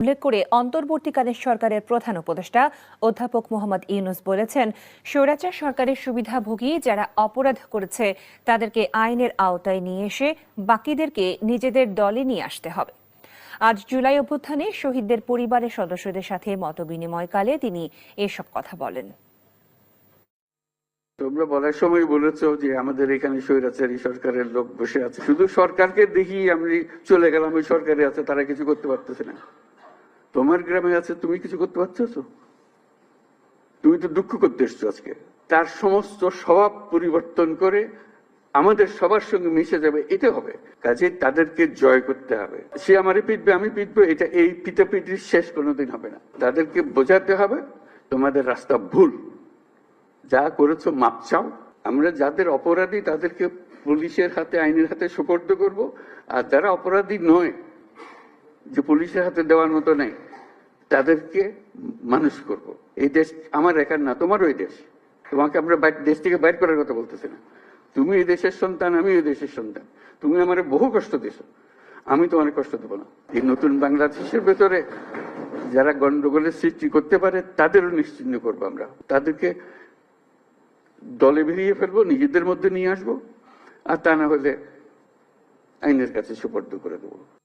উল্লেখ করে অন্তর্বর্তীকালীন সরকারের প্রধান উপদেষ্টা অধ্যাপক মোহাম্মদ ইউনুস বলেছেন, স্বৈরাচার সরকারের সুবিধাভোগী যারা অপরাধ করেছে, তাদেরকে আইনের আওতায় নিয়ে এসে বাকিদেরকে নিজেদের দলে নিয়ে আসতে হবে। আজ জুলাই অভ্যুত্থানে শহীদদের পরিবারের সদস্যদের সাথে মতবিনিময়কালে তিনি এসব কথা বলেন। তোমরা বলার সময় বলেছ যে আমাদের এখানে স্বৈরাচারী সরকারের লোক বসে আছে। শুধু সরকারকে দেখি আমি চলে গেলাম, ওই সরকারে আছে, তারা কিছু করতে পারতেছে না। তোমার গ্রামে আছে, তুমি কিছু করতে পারছ? তুমি তো দুঃখ করতে এসছো আজকে। তার সমস্ত স্বভাব পরিবর্তন করে আমাদের সবার সঙ্গে মিশে যাবে এটা হবে। কাজে তাদেরকে জয় করতে হবে। সে আমারে পিটবে, আমি পিটবো, এটা এই পিটাপিটির শেষ কোনোদিন হবে না। তাদেরকে বোঝাতে হবে, তোমাদের রাস্তা ভুল। যা করেছ, মাপ চাও। আমরা যাদের অপরাধী, তাদেরকে পুলিশের হাতে, আইনের হাতে সুপর্দ করব। আর যারা অপরাধী নয়, যে পুলিশের হাতে দেওয়ার মতো নেই তাদেরকে মানুষ করব। এই দেশ আমার একার না, তোমারও ওই দেশ। তোমাকে আমরা দেশ থেকে বাইর করার কথা বলতেছি না। তুমি এই দেশের সন্তান আমি এই দেশের সন্তান। তুমি আমার বহু কষ্ট দিছো। আমি তোমার কষ্ট দেবো না। এই নতুন বাংলাদেশের ভেতরে যারা গন্ডগোলের সৃষ্টি করতে পারে, তাদেরও নিশ্চিন্ন করব আমরা। তাদেরকে দলে বেরিয়ে ফেলব, নিজেদের মধ্যে নিয়ে আসব, আর তা না হলে আইনের কাছে সুপর্দ করে দেবো।